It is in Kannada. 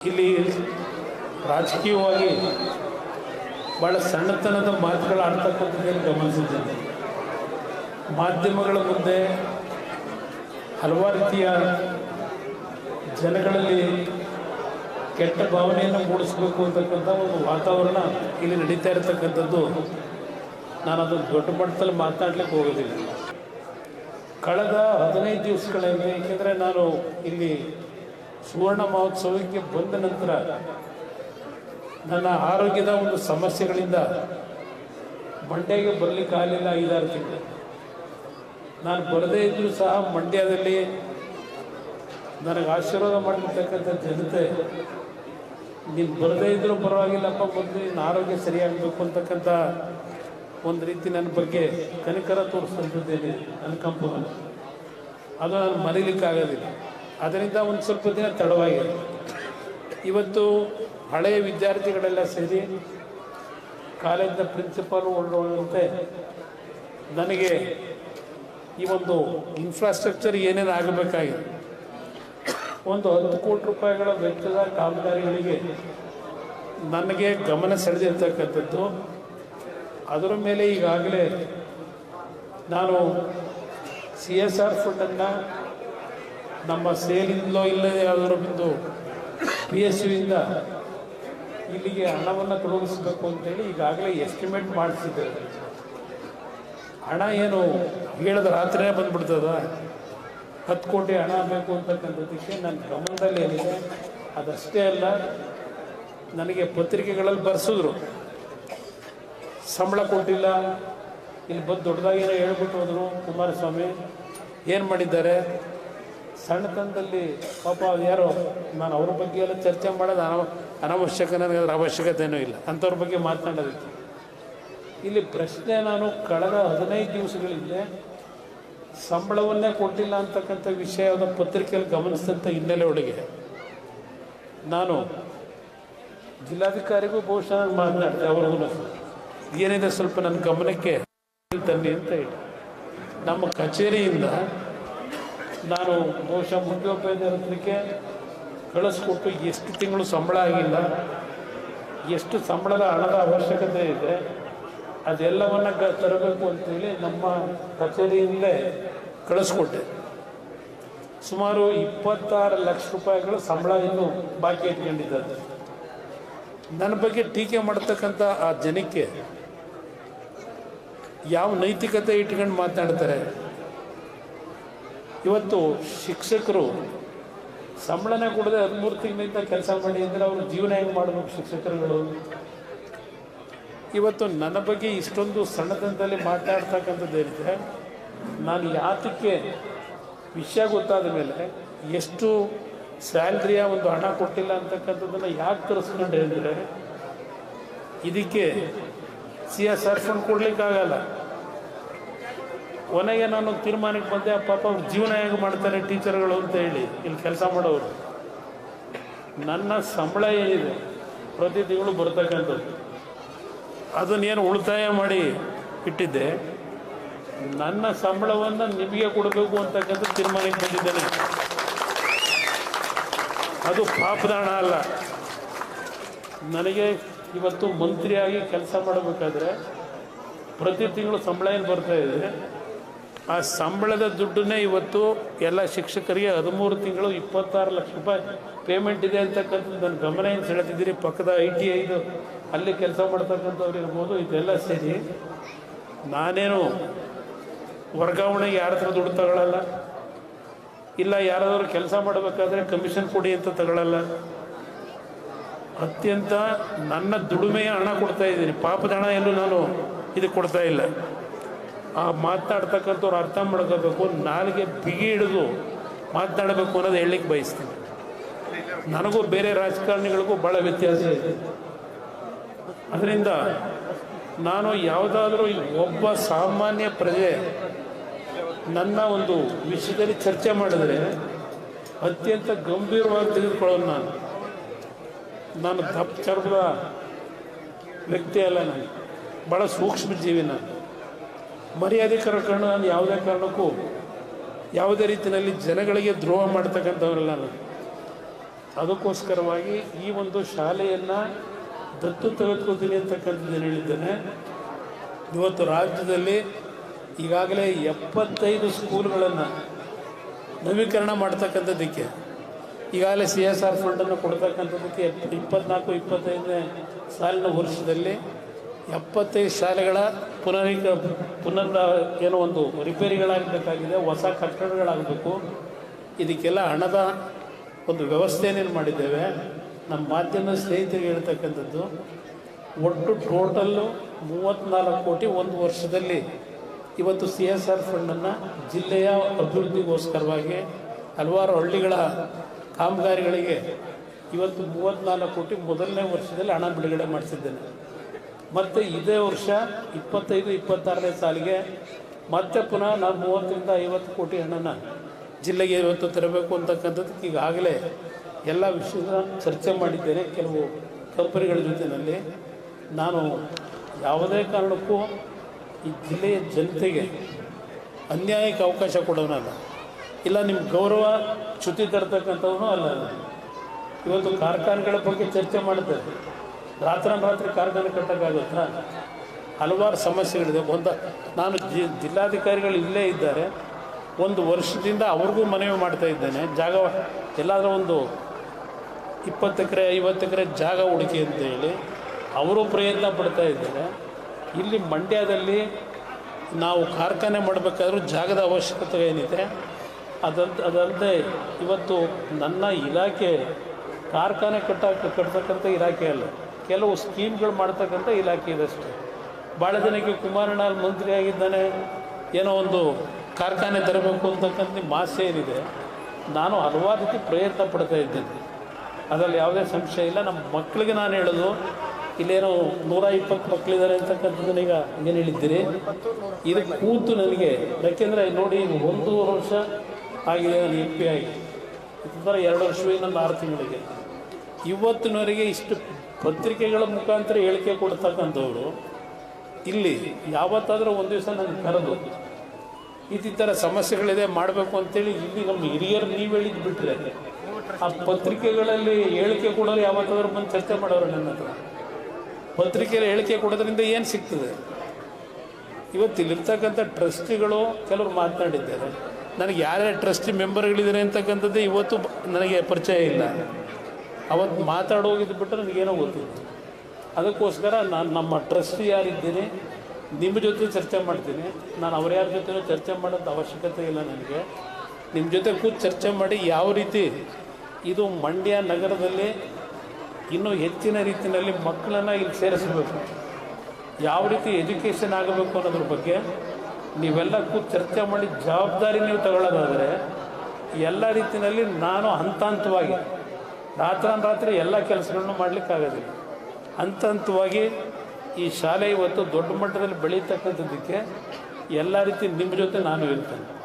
ಇಲ್ಲಿ ರಾಜಕೀಯವಾಗಿ ಭಾಳ ಸಣ್ಣತನದ ಮಾತುಗಳು ಆಡ್ತಕ್ಕಂಥದ್ದನ್ನು ಗಮನಿಸಿದ್ದೇನೆ. ಮಾಧ್ಯಮಗಳ ಮುಂದೆ ಹಲವಾರು ರೀತಿಯ ಜನಗಳಲ್ಲಿ ಕೆಟ್ಟ ಭಾವನೆಯನ್ನು ಮೂಡಿಸಬೇಕು ಅಂತಕ್ಕಂಥ ಒಂದು ವಾತಾವರಣ ಇಲ್ಲಿ ನಡೀತಾ ಇರತಕ್ಕಂಥದ್ದು. ನಾನು ಅದನ್ನು ದೊಡ್ಡ ಮಟ್ಟದಲ್ಲಿ ಮಾತನಾಡ್ಲಿಕ್ಕೆ ಹೋಗೋದಿಲ್ಲ ಕಳೆದ ಹದಿನೈದು ದಿವಸಗಳಿಂದ ಏಕೆಂದರೆ ನಾನು ಇಲ್ಲಿ ಸುವರ್ಣ ಮಹೋತ್ಸವಕ್ಕೆ ಬಂದ ನಂತರ ನನ್ನ ಆರೋಗ್ಯದ ಒಂದು ಸಮಸ್ಯೆಗಳಿಂದ ಮಂಡ್ಯಗೆ ಬರಲಿಕ್ಕೆ ಆಗಲಿಲ್ಲ ಐದಾರು ತಿಂಗಳು. ನಾನು ಬರದೇ ಇದ್ದರೂ ಸಹ ಮಂಡ್ಯದಲ್ಲಿ ನನಗೆ ಆಶೀರ್ವಾದ ಮಾಡಿರ್ತಕ್ಕಂಥ ಜನತೆ ನೀನು ಬರದೇ ಇದ್ದರೂ ಪರವಾಗಿಲ್ಲಪ್ಪ, ಬಂದು ನಿನ್ನ ಆರೋಗ್ಯ ಸರಿಯಾಗಬೇಕು ಅಂತಕ್ಕಂಥ ಒಂದು ರೀತಿ ನನ್ನ ಬಗ್ಗೆ ಕನಿಕರ ತೋರಿಸ್ತಿದ್ದೇನೆ ಅನುಕಂಪವನ್ನು. ಅದು ನಾನು ಮರೀಲಿಕ್ಕಾಗೋದಿಲ್ಲ ಅದರಿಂದ ಒಂದು ಸ್ವಲ್ಪ ದಿನ ತಡವಾಗಿದೆ. ಇವತ್ತು ಹಳೆಯ ವಿದ್ಯಾರ್ಥಿಗಳೆಲ್ಲ ಸೇರಿ ಕಾಲೇಜಿನ ಪ್ರಿನ್ಸಿಪಾಲ್ ಒಳ್ಳುವಂತೆ ನನಗೆ ಈ ಒಂದು ಇನ್ಫ್ರಾಸ್ಟ್ರಕ್ಚರ್ ಏನೇನು ಆಗಬೇಕಾಗಿದೆ? ಒಂದು ಹತ್ತು ಕೋಟಿ ರೂಪಾಯಿಗಳ ವೆಚ್ಚದ ಕಾಮಗಾರಿಗಳಿಗೆ ನನಗೆ ಗಮನ ಸೆಳೆದಿರ್ತಕ್ಕಂಥದ್ದು. ಅದರ ಮೇಲೆ ಈಗಾಗಲೇ ನಾನು ಸಿ ಎಸ್ ಆರ್ ಫಂಡನ್ನು ನಮ್ಮ ಸೇಲಿಂದಲೋ ಇಲ್ಲದೆ ಯಾವುದಾದ್ರು ಬಿಂದು ಪಿ ಎಸ್ ಯುಯಿಂದ ಇಲ್ಲಿಗೆ ಹಣವನ್ನು ತೊಡಗಿಸ್ಬೇಕು ಅಂತೇಳಿ ಈಗಾಗಲೇ ಎಸ್ಟಿಮೇಟ್ ಮಾಡಿಸಿದ್ದೆ ಹಣ ಏನು ಹೇಳಿದ ರಾತ್ರಿನೇ ಬಂದ್ಬಿಡ್ತದ? ಹತ್ತು ಕೋಟಿ ಹಣ ಬೇಕು ಅಂತಕ್ಕಂಥದ್ದಕ್ಕೆ ನನ್ನ ಗಮನದಲ್ಲಿ ಏನಿದೆ, ಅದಷ್ಟೇ ಅಲ್ಲ, ನನಗೆ ಪತ್ರಿಕೆಗಳಲ್ಲಿ ಬರೆಸಿದ್ರು. ಸಂಬಳ ಕೊಟ್ಟಿಲ್ಲ, ಇಲ್ಲಿ ಬಂದು ದೊಡ್ಡದಾಗಿ ಹೇಳ್ಬಿಟ್ಟು ಹೋದರು ಕುಮಾರಸ್ವಾಮಿ. ಏನು ಮಾಡಿದ್ದಾರೆ? ಸಣ್ಣತನದಲ್ಲಿ ಪಾಪ ಯಾರೋ, ನಾನು ಅವ್ರ ಬಗ್ಗೆ ಎಲ್ಲ ಚರ್ಚೆ ಮಾಡೋದು ಅನವ ಅನವಶ್ಯಕ ನನಗೆ ಅದರ ಅವಶ್ಯಕತೆಯೂ ಇಲ್ಲ. ಅಂಥವ್ರ ಬಗ್ಗೆ ಮಾತನಾಡೋದಕ್ಕೆ. ಇಲ್ಲಿ ಪ್ರಶ್ನೆ ನಾನು ಕಳೆದ ಹದಿನೈದು ದಿವಸಗಳಿಂದ ಸಂಬಳವನ್ನೇ ಕೊಟ್ಟಿಲ್ಲ ಅಂತಕ್ಕಂಥ ವಿಷಯದ ಪತ್ರಿಕೆಯಲ್ಲಿ ಗಮನಿಸಿದಂಥ ಹಿನ್ನೆಲೆ ಒಳಗೆ ನಾನು ಜಿಲ್ಲಾಧಿಕಾರಿಗೂ ಬಹುಶಃ ನಾನು ಮಾತನಾಡಿದೆ, ಅವ್ರಿಗೂ ಏನಿದೆ ಸ್ವಲ್ಪ ನನ್ನ ಗಮನಕ್ಕೆ ತನ್ನಿ ಅಂತ ಹೇಳಿ. ನಮ್ಮ ಕಚೇರಿಯಿಂದ ನಾನು ಬಹುಶಃ ಮುಖ್ಯೋಪಾಧ್ಯಾಯರಿಗೆ ಕಳಿಸ್ಕೊಟ್ಟು ಎಷ್ಟು ತಿಂಗಳು ಸಂಬಳ ಆಗಿಲ್ಲ, ಎಷ್ಟು ಸಂಬಳದ ಹಣದ ಅವಶ್ಯಕತೆ ಇದೆ, ಅದೆಲ್ಲವನ್ನ ಕ ತರಬೇಕು ಅಂತೇಳಿ ನಮ್ಮ ಕಚೇರಿಯಿಂದಲೇ ಕಳಿಸ್ಕೊಟ್ಟೆ. ಸುಮಾರು ಇಪ್ಪತ್ತಾರು ಲಕ್ಷ ರೂಪಾಯಿಗಳ ಸಂಬಳ ಇನ್ನು ಬಾಕಿ ಇಟ್ಕೊಂಡಿದ್ದಾರೆ. ನನ್ನ ಬಗ್ಗೆ ಟೀಕೆ ಮಾಡ್ತಕ್ಕಂಥ ಆ ಜನಕ್ಕೆ ಯಾವ ನೈತಿಕತೆ ಇಟ್ಕೊಂಡು ಮಾತನಾಡ್ತಾರೆ ಇವತ್ತು ಶಿಕ್ಷಕರು ಸಂಬಳನ ಕೊಡದೆ ಹದಿಮೂರು ತಿಂಗಳಿಂದ ಕೆಲಸ ಮಾಡಿ ಅಂದರೆ ಅವರು ಜೀವನ ಹೆಂಗೆ ಮಾಡಬೇಕು ಶಿಕ್ಷಕರುಗಳು? ಇವತ್ತು ನನ್ನ ಬಗ್ಗೆ ಇಷ್ಟೊಂದು ಸಣ್ಣತನದಲ್ಲಿ ಮಾತಾಡ್ತಕ್ಕಂಥದ್ದೇನಿದೆ ನಾನು ಯಾತಕ್ಕೆ ವಿಷಯ ಗೊತ್ತಾದ ಮೇಲೆ ಎಷ್ಟು ಸ್ಯಾಲ್ರಿಯ ಒಂದು ಹಣ ಕೊಟ್ಟಿಲ್ಲ ಅಂತಕ್ಕಂಥದ್ದನ್ನು ಯಾಕೆ ತರಿಸ್ಕೊಂಡೆ ಅಂದರೆ, ಇದಕ್ಕೆ ಸಿ ಎಸ್ ಆರ್ ಫಂಡ್ ಕೊಡ್ಲಿಕ್ಕಾಗಲ್ಲ. ಕೊನೆಗೆ ನಾನು ತೀರ್ಮಾನಕ್ಕೆ ಬಂದೆ ಪಾಪ ಅವ್ರು ಜೀವನ ಹೇಗೆ ಮಾಡ್ತಾರೆ ಟೀಚರ್ಗಳು ಅಂತ ಹೇಳಿ. ಇಲ್ಲಿ ಕೆಲಸ ಮಾಡೋರು. ನನ್ನ ಸಂಬಳ ಏನಿದೆ? ಪ್ರತಿ ತಿಂಗಳು ಬರ್ತಕ್ಕಂಥದ್ದು. ಅದನ್ನೇನು ಉಳಿತಾಯ ಮಾಡಿ ಇಟ್ಟಿದ್ದೆ. ನನ್ನ ಸಂಬಳವನ್ನು ನಿಮಗೆ ಕೊಡಬೇಕು ಅಂತಕ್ಕಂಥ ತೀರ್ಮಾನಕ್ಕೆ ಬಂದಿದ್ದೇನೆ. ಅದು ಪಾಪದಾಣ ಅಲ್ಲ. ನನಗೆ ಇವತ್ತು ಮಂತ್ರಿಯಾಗಿ ಕೆಲಸ ಮಾಡಬೇಕಾದ್ರೆ ಪ್ರತಿ ತಿಂಗಳು ಸಂಬಳ ಏನು ಬರ್ತಾ ಇದೆ? ಆ ಸಂಬಳದ ದುಡ್ಡನ್ನೇ ಇವತ್ತು ಎಲ್ಲ ಶಿಕ್ಷಕರಿಗೆ ಹದಿಮೂರು ತಿಂಗಳು ಇಪ್ಪತ್ತಾರು ಲಕ್ಷ ರೂಪಾಯಿ ಪೇಮೆಂಟ್ ಇದೆ ಅಂತಕ್ಕಂಥದ್ದು ನನ್ನ ಗಮನ ಏನು ಸೆಳೆತಿದ್ದೀರಿ ಪಕ್ಕದ ಐ ಟಿ ಐದು ಅಲ್ಲಿ ಕೆಲಸ ಮಾಡ್ತಕ್ಕಂಥವ್ರು ಇರ್ಬೋದು, ಇದೆಲ್ಲ ಸೇರಿ ನಾನೇನು ವರ್ಗಾವಣೆಗೆ ಯಾರ ಹತ್ರ ದುಡ್ಡು ತಗೊಳ್ಳಲ್ಲ ಇಲ್ಲ ಯಾರಾದರೂ ಕೆಲಸ ಮಾಡಬೇಕಾದ್ರೆ ಕಮಿಷನ್ ಕೊಡಿ ಅಂತ ತಗೊಳ್ಳಲ್ಲ ಅತ್ಯಂತ ನನ್ನ ದುಡಿಮೆಯ ಹಣ ಕೊಡ್ತಾ ಇದ್ದೀನಿ. ಪಾಪದ ಹಣ ಎಲ್ಲೂ ನಾನು ಇದು ಕೊಡ್ತಾ ಇಲ್ಲ. ಆ ಮಾತನಾಡ್ತಕ್ಕಂಥವ್ರು ಅರ್ಥ ಮಾಡ್ಕೋಬೇಕು, ನಾಲಿಗೆ ಬಿಗಿ ಹಿಡಿದು ಮಾತನಾಡಬೇಕು ಅನ್ನೋದು ಹೇಳಲಿಕ್ಕೆ ಬಯಸ್ತೀನಿ. ನನಗೂ ಬೇರೆ ರಾಜಕಾರಣಿಗಳಿಗೂ ಭಾಳ ವ್ಯತ್ಯಾಸ ಇದೆ. ಅದರಿಂದ ನಾನು ಯಾವುದಾದ್ರೂ ಒಬ್ಬ ಸಾಮಾನ್ಯ ಪ್ರಜೆ ನನ್ನ ಒಂದು ವಿಷಯದಲ್ಲಿ ಚರ್ಚೆ ಮಾಡಿದ್ರೆ ಅತ್ಯಂತ ಗಂಭೀರವಾಗಿ ತೆಗೆದುಕೊಳ್ಳೋದು ನಾನು. ನಾನು ದಪ್ಪ ಚರ್ಮದ ವ್ಯಕ್ತಿ ಅಲ್ಲ ನಾನು. ಭಾಳ ಸೂಕ್ಷ್ಮ ಜೀವಿ ನಾನು. ಮರ್ಯಾದೆ ಕರ್ಕೊಂಡು ನಾನು ಯಾವುದೇ ಕಾರಣಕ್ಕೂ ಯಾವುದೇ ರೀತಿಯಲ್ಲಿ ಜನಗಳಿಗೆ ದ್ರೋಹ ಮಾಡ್ತಕ್ಕಂಥವ್ರಲ್ಲ ನಾನು. ಅದಕ್ಕೋಸ್ಕರವಾಗಿ ಈ ಒಂದು ಶಾಲೆಯನ್ನು ದತ್ತು ತೆಗೆದುಕೊಳ್ತೀನಿ ಅಂತಕ್ಕಂಥದ್ದು ಹೇಳಿದ್ದೇನೆ. ಇವತ್ತು ರಾಜ್ಯದಲ್ಲಿ ಈಗಾಗಲೇ ಎಪ್ಪತ್ತೈದು ಸ್ಕೂಲ್ಗಳನ್ನು ನವೀಕರಣ ಮಾಡ್ತಕ್ಕಂಥದ್ದಕ್ಕೆ, ಈಗಾಗಲೇ ಸಿ ಎಸ್ ಆರ್ ಫಂಡನ್ನು ಕೊಡ್ತಕ್ಕಂಥದ್ದಕ್ಕೆ ಇಪ್ಪತ್ನಾಲ್ಕು, ಇಪ್ಪತ್ತೈದನೇ ಸಾಲಿನ ವರ್ಷದಲ್ಲಿ ಎಪ್ಪತ್ತೈದು ಶಾಲೆಗಳ ಪುನರೀಕ ಪುನರ್ ಏನೋ ಒಂದು ರಿಪೇರಿಗಳಾಗಬೇಕಾಗಿದೆ, ಹೊಸ ಕಟ್ಟಡಗಳಾಗಬೇಕು. ಇದಕ್ಕೆಲ್ಲ ಹಣದ ಒಂದು ವ್ಯವಸ್ಥೆಯನ್ನೇನು ಮಾಡಿದ್ದೇವೆ, ನಮ್ಮ ಮಾಧ್ಯಮ ಸ್ನೇಹಿತರಿಗೆ ಹೇಳ್ತಕ್ಕಂಥದ್ದು, ಒಟ್ಟು ಟೋಟಲ್ಲು ಮೂವತ್ತ್ನಾಲ್ಕು ಕೋಟಿ ಒಂದು ವರ್ಷದಲ್ಲಿ ಇವತ್ತು ಸಿ ಎಸ್ ಆರ್ ಫಂಡನ್ನು ಜಿಲ್ಲೆಯ ಅಭಿವೃದ್ಧಿಗೋಸ್ಕರವಾಗಿ ಹಲವಾರು ಹಳ್ಳಿಗಳ ಕಾಮಗಾರಿಗಳಿಗೆ ಇವತ್ತು ಮೂವತ್ತ್ನಾಲ್ಕು ಕೋಟಿ ಮೊದಲನೇ ವರ್ಷದಲ್ಲಿ ಹಣ ಬಿಡುಗಡೆ ಮಾಡಿಸಿದ್ದೇನೆ. ಮತ್ತು ಇದೇ ವರ್ಷ ಇಪ್ಪತ್ತೈದು, ಇಪ್ಪತ್ತಾರನೇ ಸಾಲಿಗೆ ಮತ್ತೆ ಪುನಃ ನಾವು ಮೂವತ್ತರಿಂದ ಐವತ್ತು ಕೋಟಿ ಹಣನ ಜಿಲ್ಲೆಗೆ ಇವತ್ತು ತರಬೇಕು ಅಂತಕ್ಕಂಥದ್ದು ಈಗಾಗಲೇ ಎಲ್ಲ ವಿಷಯದ ಚರ್ಚೆ ಮಾಡಿದ್ದೇನೆ ಕೆಲವು ಕಂಪನಿಗಳ ಜೊತೆಯಲ್ಲಿ. ನಾನು ಯಾವುದೇ ಕಾರಣಕ್ಕೂ ಈ ಜಿಲ್ಲೆಯ ಜನತೆಗೆ ಅನ್ಯಾಯಕ್ಕೆ ಅವಕಾಶ ಕೊಡೋನಲ್ಲ. ಇಲ್ಲ ನಿಮ್ಮ ಗೌರವ, ಚ್ಯುತಿ ತರ್ತಕ್ಕಂಥವನು ಅಲ್ಲ. ಇವತ್ತು ಕಾರ್ಖಾನೆಗಳ ಬಗ್ಗೆ ಚರ್ಚೆ ಮಾಡ್ತಾರೆ ರಾತ್ರಿ ಕಾರ್ಖಾನೆ ಕಟ್ಟೋಕ್ಕಾಗುತ್ತಾ ಹಲವಾರು ಸಮಸ್ಯೆಗಳಿದೆ. ಒಂದು, ನಾನು ಜಿ, ಜಿಲ್ಲಾಧಿಕಾರಿಗಳು ಇಲ್ಲೇ ಇದ್ದಾರೆ. ಒಂದು ವರ್ಷದಿಂದ ಅವ್ರಿಗೂ ಮನವಿ ಮಾಡ್ತಾ ಇದ್ದೇನೆ. ಜಾಗ, ಎಲ್ಲಾದರೂ ಒಂದು ಇಪ್ಪತ್ತು ಎಕರೆ, ಐವತ್ತು ಎಕರೆ ಜಾಗ ಹುಡುಕಿ ಅಂತ ಹೇಳಿ ಅವರು ಪ್ರಯತ್ನ ಪಡ್ತಾ ಇದ್ದಾರೆ. ಇಲ್ಲಿ ಮಂಡ್ಯದಲ್ಲಿ ನಾವು ಕಾರ್ಖಾನೆ ಮಾಡಬೇಕಾದ್ರೂ ಜಾಗದ ಅವಶ್ಯಕತೆ ಏನಿದೆ? ಅದಂತ, ಅದಲ್ಲದೆ ಇವತ್ತು ನನ್ನ ಇಲಾಖೆ ಕಾರ್ಖಾನೆ ಕಟ್ಟ, ಕಟ್ಟತಕ್ಕಂಥ ಇಲಾಖೆ ಅಲ್ಲ. ಕೆಲವು ಸ್ಕೀಮ್ಗಳು ಮಾಡ್ತಕ್ಕಂಥ ಇಲಾಖೆ ಅಷ್ಟೇ. ಭಾಳ ಜನಕ್ಕೆ ಕುಮಾರಣ್ಣ ಮಂತ್ರಿ ಆಗಿದ್ದಾನೆ, ಏನೋ ಒಂದು ಕಾರ್ಖಾನೆ ತರಬೇಕು ಅಂತಕ್ಕಂಥ ಮಾಸೆ ಏನಿದೆ. ನಾನು ಹಲವಾರು ರೀತಿ ಪ್ರಯತ್ನ ಪಡ್ತಾ ಇದ್ದೇನೆ. ಅದರಲ್ಲಿ ಯಾವುದೇ ಸಂಶಯ ಇಲ್ಲ. ನಮ್ಮ ಮಕ್ಕಳಿಗೆ ನಾನು ಹೇಳೋದು, ಇಲ್ಲೇನೋ ನೂರ ಇಪ್ಪತ್ತು ಮಕ್ಕಳಿದ್ದಾರೆ ಅಂತಕ್ಕಂಥದ್ದನ್ನ ಈಗ ಏನು ಹೇಳಿದ್ದೀರಿ? ಇದು ಕೂತು ನನಗೆ, ಯಾಕೆಂದರೆ ನೋಡಿ ಒಂದೂವರೆ ವರ್ಷ ಆಗಿದೆ ನಾನು ಎಂ ಪಿ ಆಗಿ. ಎರಡು ವರ್ಷವೇ ನನ್ನ ಆರು ತಿಂಗಳಿಗೆ. ಇವತ್ತಿನವರೆಗೆ ಇಷ್ಟು ಪತ್ರಿಕೆಗಳ ಮುಖಾಂತರ ಹೇಳಿಕೆ ಕೊಡ್ತಕ್ಕಂಥವ್ರು, ಇಲ್ಲಿ ಯಾವತ್ತಾದರೂ ಒಂದು ದಿವಸ ನನಗೆ ಕರೆದು ಈ ಥರ ಸಮಸ್ಯೆಗಳಿದೆ ಮಾಡಬೇಕು ಅಂತೇಳಿ ಇಲ್ಲಿ ನಮ್ಮ ಹಿರಿಯರು ನೀವು ಹೇಳಿದ್ದು ಬಿಟ್ಟರೆ ಆ ಪತ್ರಿಕೆಗಳಲ್ಲಿ ಹೇಳಿಕೆ ಕೊಡೋರು ಯಾವತ್ತಾದ್ರೂ ಬಂದು ಚರ್ಚೆ ಮಾಡೋರು ನನ್ನ ಹತ್ರ. ಪತ್ರಿಕೆಯಲ್ಲಿ ಹೇಳಿಕೆ ಕೊಡೋದ್ರಿಂದ ಏನು ಸಿಗ್ತದೆ? ಇವತ್ತು ಇಲ್ಲಿರ್ತಕ್ಕಂಥ ಟ್ರಸ್ಟಿಗಳು ಕೆಲವರು ಮಾತನಾಡಿದ್ದಾರೆ. ನನಗೆ ಯಾರ್ಯಾರು ಟ್ರಸ್ಟಿ ಮೆಂಬರ್ಗಳಿದ್ದಾರೆ ಅಂತಕ್ಕಂಥದ್ದು ಇವತ್ತು ನನಗೆ ಪರಿಚಯ ಇಲ್ಲ. ಅವತ್ತು ಮಾತಾಡೋಗಿದ್ದು ಬಿಟ್ಟರೆ ನನಗೇನೋ ಗೊತ್ತಿಲ್ಲ. ಅದಕ್ಕೋಸ್ಕರ ನಾನು ನಮ್ಮ ಟ್ರಸ್ಟ್ ಯಾರಿದ್ದೀನಿ ನಿಮ್ಮ ಜೊತೆ ಚರ್ಚೆ ಮಾಡ್ತೀನಿ. ನಾನು ಅವ್ರ ಯಾರ ಜೊತೆ ಚರ್ಚೆ ಮಾಡೋದು ಅವಶ್ಯಕತೆ ಇಲ್ಲ ನನಗೆ. ನಿಮ್ಮ ಜೊತೆ ಕೂತು ಚರ್ಚೆ ಮಾಡಿ ಯಾವ ರೀತಿ ಇದು ಮಂಡ್ಯ ನಗರದಲ್ಲಿ ಇನ್ನೂ ಹೆಚ್ಚಿನ ರೀತಿಯಲ್ಲಿ ಮಕ್ಕಳನ್ನು ಇಲ್ಲಿ ಸೇರಿಸಬೇಕು. ಯಾವ ರೀತಿ ಎಜುಕೇಷನ್ ಆಗಬೇಕು ಅನ್ನೋದ್ರ ಬಗ್ಗೆ ನೀವೆಲ್ಲ ಕೂತು ಚರ್ಚೆ ಮಾಡಿ ಜವಾಬ್ದಾರಿ ನೀವು ತಗೊಳ್ಳೋದಾದರೆ ಎಲ್ಲ ರೀತಿಯಲ್ಲಿ ನಾನು ಹಂತ ಹಂತವಾಗಿ ರಾತ್ರಾನ್ ಎಲ್ಲ ಕೆಲಸಗಳನ್ನು ಮಾಡಲಿಕ್ಕಾಗೋದಿಲ್ಲ. ಹಂತ ಹಂತವಾಗಿ ಈ ಶಾಲೆ ಇವತ್ತು ದೊಡ್ಡ ಮಟ್ಟದಲ್ಲಿ ಬೆಳೀತಕ್ಕಂಥದ್ದಕ್ಕೆ ಎಲ್ಲ ರೀತಿ ನಿಮ್ಮ ಜೊತೆ ನಾನು ಇರ್ತೇನೆ.